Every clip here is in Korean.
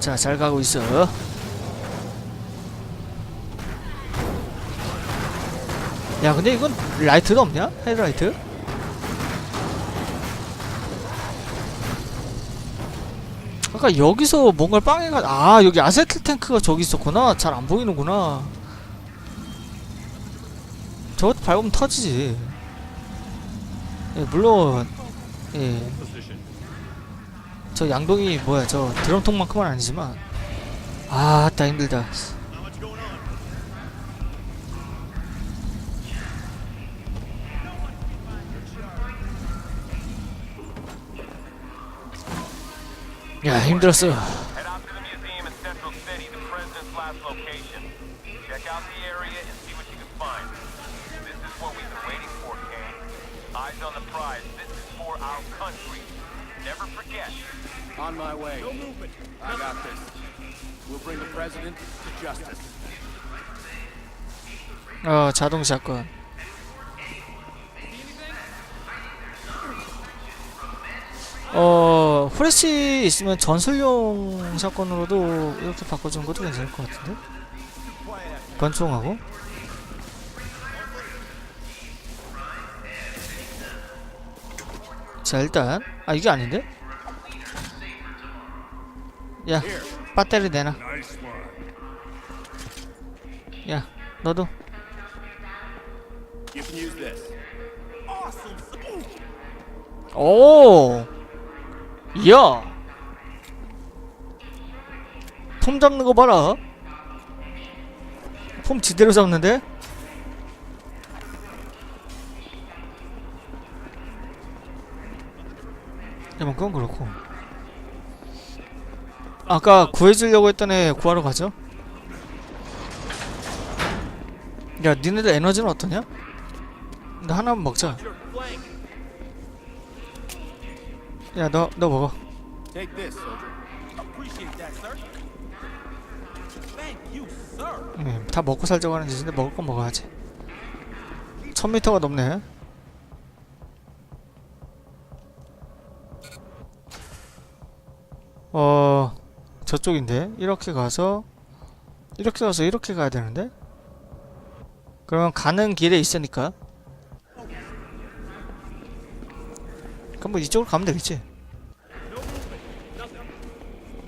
자, 잘 가고 있어. 야, 근데 이건 라이트도 없냐? 헤드라이트? 아까 여기서 뭔가를 빵해가 아 여기 아세틀 탱크가 저기 있었구나 잘 안 보이는구나 저것도 밟으면 터지지 예, 물론 예. 저 양동이 뭐야 저 드럼통만큼은 아니지만 아따 힘들다 야 힘들었어요 Eyes on the prize. This is for our country. Never forget. On my way. No movement. I got this. We'll bring the president to justice. 어 자동 샷건 어 후레쉬 있으면 전술용 샷건으로도 이렇게 바꿔주는 것도 괜찮을 것 같은데 권총하고 자 일단 아 이게 아닌데 야 배터리 내놔 야 너도. 오, 이야, 폼 잡는 거 봐라. 폼 지대로 잡는데? 야, 뭐 그건 그렇고. 아까 구해주려고 했던 애 구하러 가죠. 야, 니네들 에너지는 어떠냐? 나 하나만 먹자. 야, 너, 너 먹어. 네, 다 먹고 살자고 하는 짓인데 먹을 건 먹어야지. 1000m가 넘네. 어, 저쪽인데? 이렇게 가서, 이렇게 가서 이렇게 가야 되는데? 그러면 가는 길에 있으니까. 그럼 뭐 이쪽으로 가면 되겠지.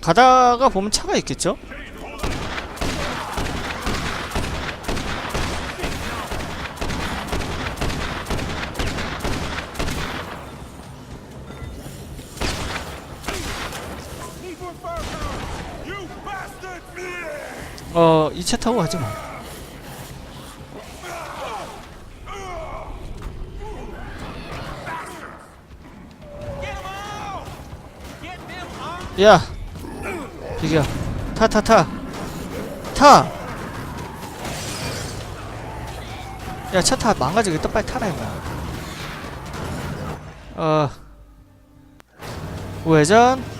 가다가 보면 차가 있겠죠? 어, 이차 타고 가지 뭐. 야! 비겨. 타, 타, 타. 타! 야, 차 타. 망가지겠다. 빨리 타라, 임마. 어. 우회전.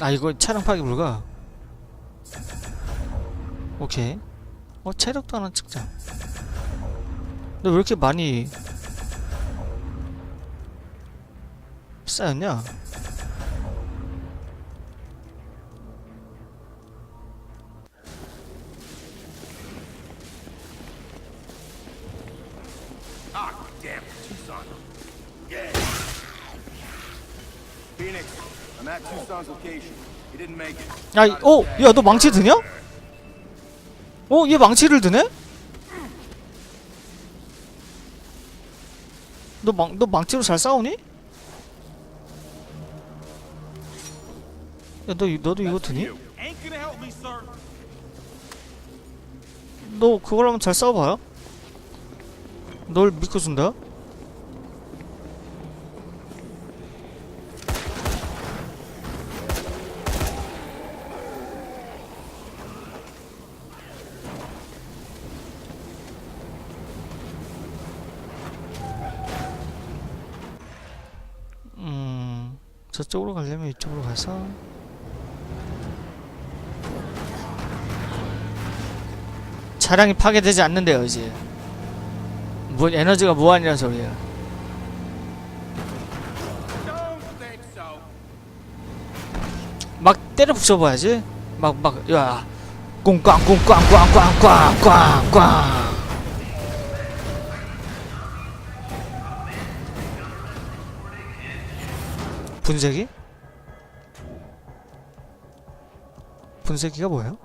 아 이거 차량 파괴 불가? 오케이. 어 체력도 하나 찍자. 근데 왜 이렇게 많이 쌓였냐? 야, 이- 어, 야, 너 망치 드냐? 어, 얘 망치를 드네? 너 망, 너 망치로 잘 싸우니? 야, 너, 이- 너도 이거 드니? 너 그걸 하면 잘 싸워봐요? 널 믿고 준다? 음, 저쪽으로 가려면 이쪽으로 가서. 차량이 파괴되지 않는데요 이제. 뭐 에너지가 무한이란 소리야 Don't think so. 막 때려 부숴봐야지. 막 막야. 꽁꽝꽁꽝꽝꽝꽝꽝꽝 분쇄기? 분쇄기가 뭐예요?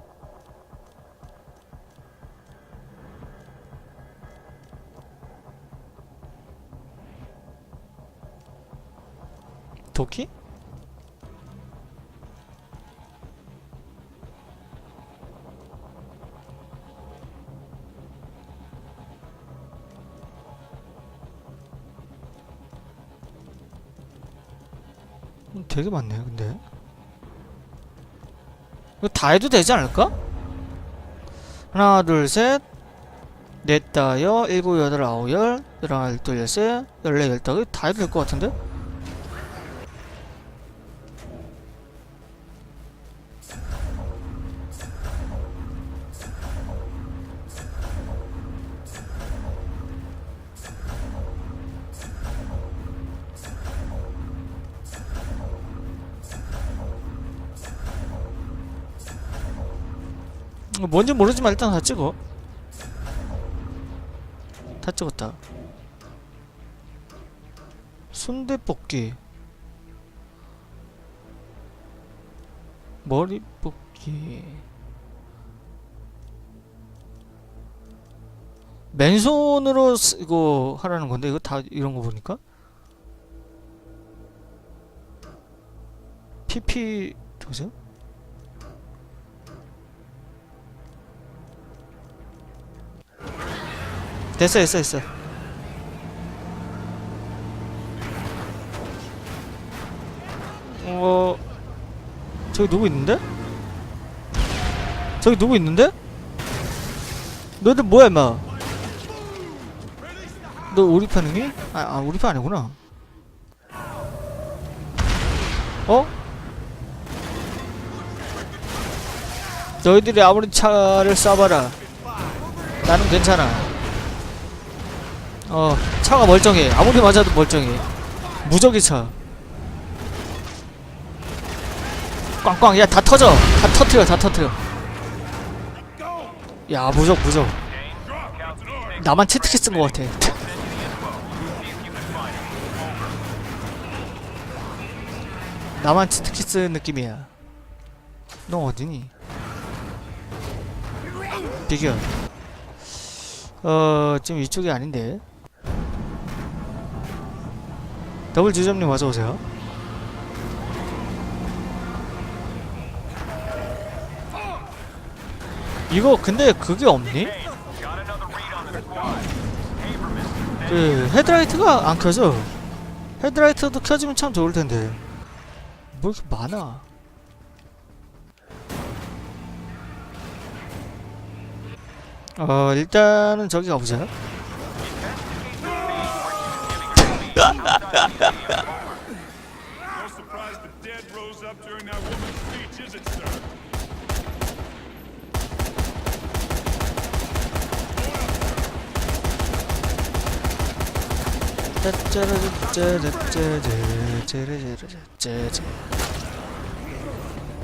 도끼? 되게 많네요, 근데. 이거 다 해도 되지 않을까? 하나, 둘, 셋, 넷, 다, 여, 일곱, 여덟, 아홉, 열, 열하나, 열둘, 열셋, 열네, 열다섯, 다 해도 될 것 같은데? 뭔지 모르지만 일단 다 찍어. 다 찍었다. 순대볶이. 머리볶이. 맨손으로 쓰- 이거 하라는 건데 이거 다 이런 거 보니까? PP 보세요 됐어 됐어 됐어 어 저기 누구 있는데? 저기 누구 있는데? 너희들 뭐야 임마 너 우리 편이니? 아, 아 우리 편 아니구나 어? 너희들이 아무리 차를 쏴봐라 나는 괜찮아 어 차가 멀쩡해. 아무리 맞아도 멀쩡해. 무적의 차. 꽝꽝. 야 다 터져. 다 터트려 다 터트려. 야 무적 무적. 나만 치트키 쓴 것 같아. 나만 치트키 쓴 느낌이야. 너 어디니? 비교. 어 지금 이쪽이 아닌데 더블 주점님 어서 오세요. 이거 근데 그게 없니? 그 헤드라이트가 안 켜져. 헤드라이트도 켜지면 참 좋을 텐데. 뭐 이렇게 많아? 어 일단은 저기 가보자. No surprise the dead rose up during that woman's speech, is it, sir?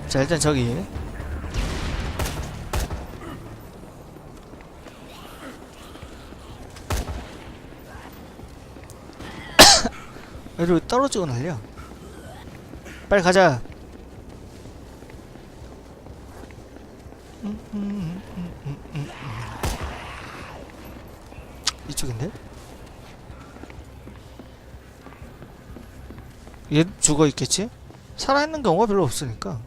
자 일단 저기 애들 떨어지고 난리야 빨리 가자 음, 음, 음. 이쪽인데? 얘 죽어 있겠지? 살아있는 경우가 별로 없으니까.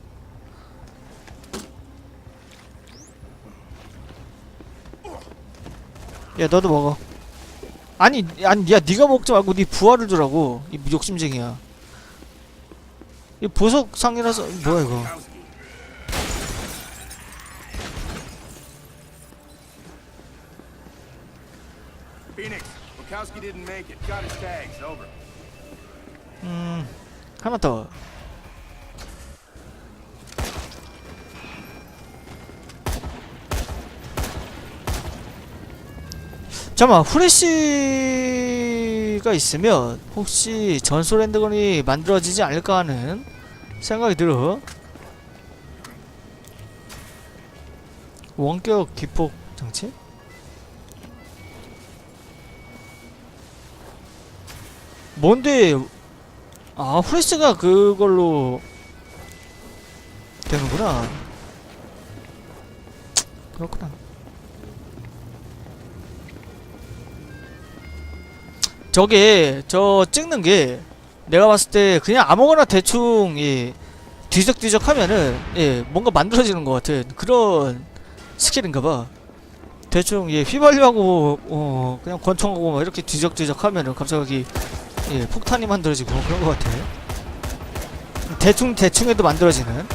야, 너도 먹어. 아니 아니 야 네가 먹지 말고 네 부하를 주라고 이 욕심쟁이야 이 보석 상이라서 뭐야 이거. 음 하나 더 잠깐만 후레쉬가 있으면 혹시 전소 랜드건이 만들어지지 않을까 하는 생각이 들어. 원격 기폭 장치? 뭔데 아 후레쉬가 그걸로 되는구나. 그렇구나 저게 저 찍는 게 내가 봤을 때 그냥 아무거나 대충 예 뒤적뒤적 하면은 예 뭔가 만들어지는 것 같은 그런 스킬인가봐. 대충 예 휘발유하고 어 그냥 권총하고 막 이렇게 뒤적뒤적 하면은 갑자기 예 폭탄이 만들어지고 그런 것 같아. 대충 대충 해도 만들어지는.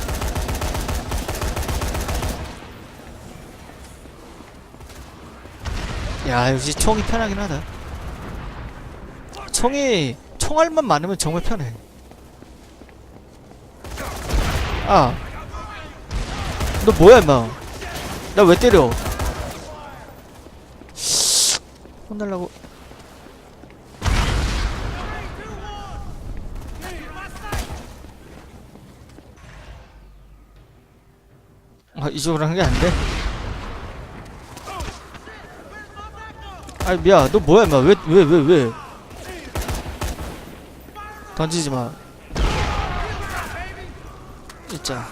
야 역시 총이 편하긴 하다 총이 총알만 많으면 정말 편해. 아. 너 뭐야 임마? 나 왜 때려? 혼날라고. 아 이쪽으로 한 게 안돼? 아이 미야 너 뭐야 임마? 왜왜 왜 왜, 던지지 마. 진짜.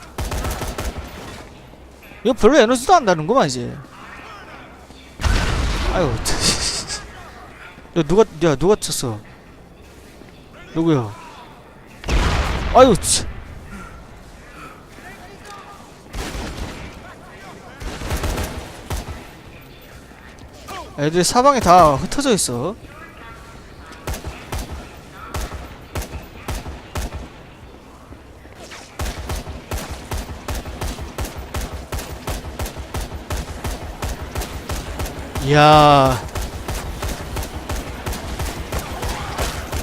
이거 별로 에너지도 안 나는구만 이제. 아유 야 누가 야 누가 쳤어? 누구야? 아유 치. 애들 사방에 다 흩어져 있어 야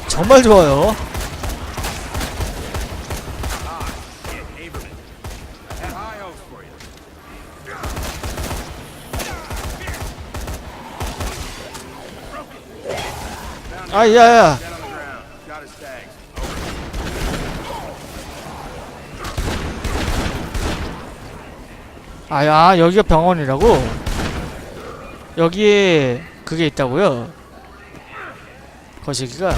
정말 좋아요 Shit, Haberman. I had high hopes for you. 아 야야 Dead on the ground. Got his tags. 아야 여기가 병원이라고 여기에 그게 있다고요 거시기가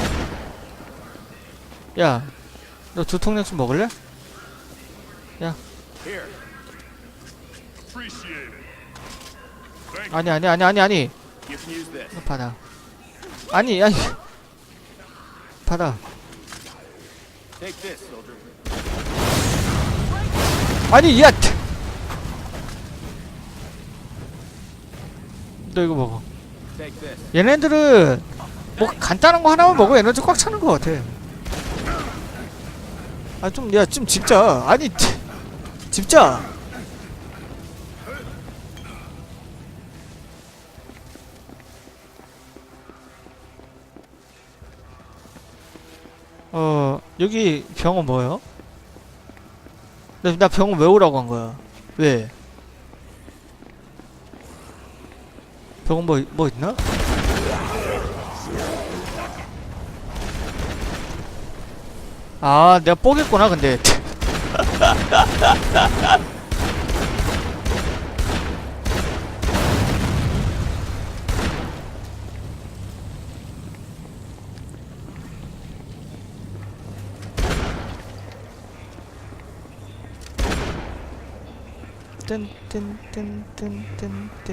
먹을래? Here. Appreciate it. Thank you. 아니 아니 아니 아니 아니 받아 아니 아니 받아. 아니 야! 너 이거 먹어. 얘네들은 뭐 간단한 거 하나만 먹어 에너지 꽉 차는 거 같아 아 좀 야 좀 집자 아니 집자 어 여기 병원 뭐예요? 나, 나 병원 왜 오라고 한 거야? 왜? 병원 뭐, 뭐 있나? 아, 내가 뽀겠구나, 근데. 뜬뜬뜬뜬뜬 띠